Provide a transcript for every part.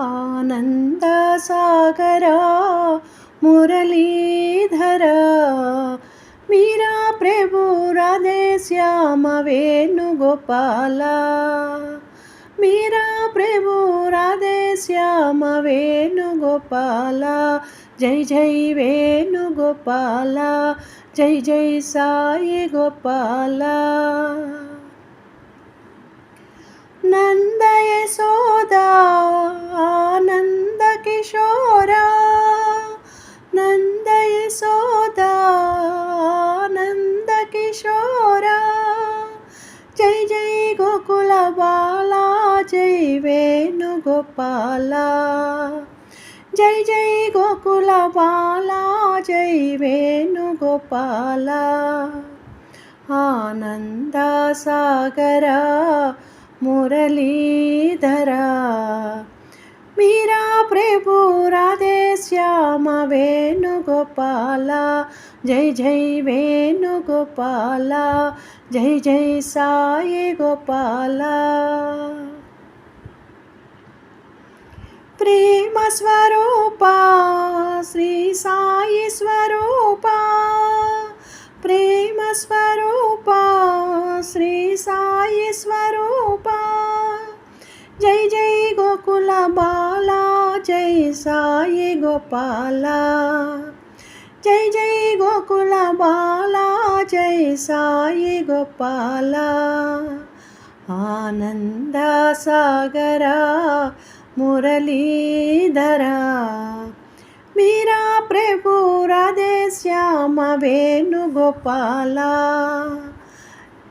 ఆనంద సాగరా మురళీధరా. మీరా ప్రభు రాధే శ్యామ వేణుగోపాల. మీరా ప్రభు రాధే శ్యామ వేణుగోపాల. జై జై వేణుగోపాల జై జై సాయి గోపాల. వేణుగోపాల. జై జై గోకుల బాల జై వేణుగోపాల. ఆనంద సాగర మురళీధర. మీరా ప్రభు రాధే శ్యామ వేణుగోపాల. జై జై వేణుగోపాల జై జై సాయి గోపాల ప్రేమ స్వరూప శ్రీ సాయి స్వరూప ప్రేమ స్వరూప శ్రీ సాయి స్వరూప. జై జై గోకుల బాలా జై సాయి గోపాల. జై జై గోకుల బాలా జై సాయి గోపాల. ఆనంద సాగరా మురళీధరా. మీరా ప్రభు రాధే శ్యామ వేణుగోపాల.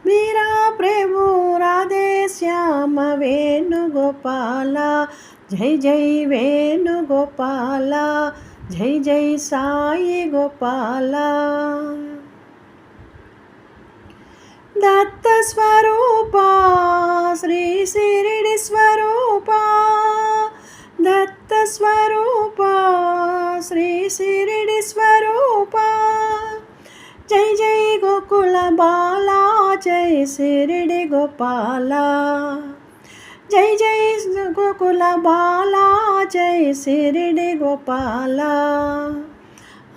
మీరా ప్రభు రాధే శ్యామ వేణుగోపాల. జై జై వేణుగోపాల జై జై సాయి గోపాల. దత్త స్వరూప శ్రీ శ్రీ స్వరూప శ్రీ శిరిడి స్వరూప. జై జై గోకుల బాల జై శిరిడి గోపాల. జై జై గోకుల బాల జై శిరిడి గోపాల.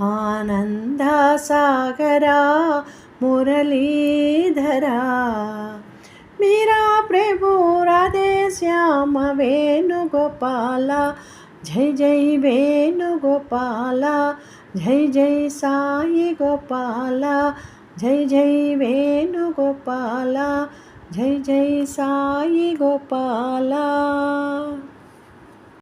ఆనంద సాగరా మురళీధరా. మీరా ప్రభు రాధే శ్యామ వేణుగోపాల. జై జై వేణుగోపాల జై జై సాయి గోపాల జై జై వేణుగోపాల జై జై సాయి గోపాల.